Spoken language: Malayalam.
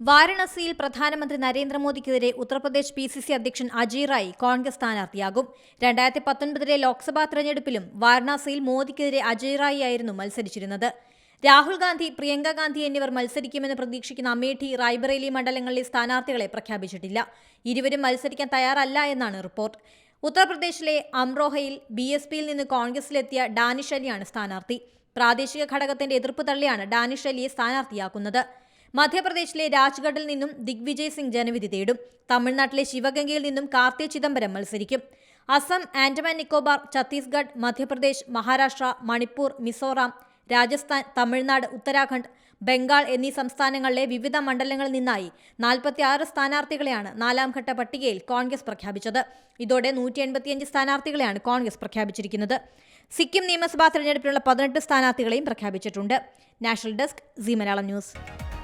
വാരണസിയിൽ പ്രധാനമന്ത്രി നരേന്ദ്രമോദിക്കെതിരെ ഉത്തർപ്രദേശ് പി സി സി അധ്യക്ഷൻ അജയ് റായ് കോൺഗ്രസ് സ്ഥാനാർത്ഥിയാകും. രണ്ടായിരത്തി പത്തൊൻപതിലെ ലോക്സഭാ തെരഞ്ഞെടുപ്പിലും വാരണാസിയിൽ മോദിക്കെതിരെ അജയ് റായി ആയിരുന്നു മത്സരിച്ചിരുന്നത്. രാഹുൽ ഗാന്ധി പ്രിയങ്ക ഗാന്ധി എന്നിവർ മത്സരിക്കുമെന്ന് പ്രതീക്ഷിക്കുന്ന അമേഠി റായ്ബറേലി മണ്ഡലങ്ങളിലെ സ്ഥാനാർത്ഥികളെ പ്രഖ്യാപിച്ചിട്ടില്ല. ഇരുവരും മത്സരിക്കാൻ തയ്യാറല്ല എന്നാണ് റിപ്പോർട്ട്. ഉത്തർപ്രദേശിലെ അംറോഹയിൽ ബി എസ് പിയിൽ നിന്ന് കോൺഗ്രസിലെത്തിയ ഡാനിഷ് അലിയാണ് സ്ഥാനാർത്ഥി. പ്രാദേശിക ഘടകത്തിന്റെ എതിർപ്പ് തള്ളിയാണ് ഡാനിഷ് അലിയെ സ്ഥാനാർത്ഥിയാക്കുന്നത്. മധ്യപ്രദേശിലെ രാജ്ഗഡിൽ നിന്നും ദിഗ്വിജയ് സിംഗ് ജനവിധി തേടും. തമിഴ്നാട്ടിലെ ശിവഗംഗയിൽ നിന്നും കാർത്തി ചിദംബരം മത്സരിക്കും. അസം ആൻഡമാൻ നിക്കോബാർ ഛത്തീസ്ഗഡ് മധ്യപ്രദേശ് മഹാരാഷ്ട്ര മണിപ്പൂർ മിസോറാം രാജസ്ഥാൻ തമിഴ്നാട് ഉത്തരാഖണ്ഡ് ബംഗാൾ എന്നീ സംസ്ഥാനങ്ങളിലെ വിവിധ മണ്ഡലങ്ങളിൽ നിന്നായി നാൽപ്പത്തിയാറ് സ്ഥാനാർത്ഥികളെയാണ് നാലാംഘട്ട പട്ടികയിൽ കോൺഗ്രസ് പ്രഖ്യാപിച്ചത്. ഇതോടെ നൂറ്റി എൺപത്തിയഞ്ച് സ്ഥാനാർത്ഥികളെയാണ് കോൺഗ്രസ് പ്രഖ്യാപിച്ചിരിക്കുന്നത്. സിക്കിം നിയമസഭാ തെരഞ്ഞെടുപ്പിനുള്ള പതിനെട്ട് സ്ഥാനാർത്ഥികളെയും പ്രഖ്യാപിച്ചിട്ടുണ്ട്. National desk C Malayalam news.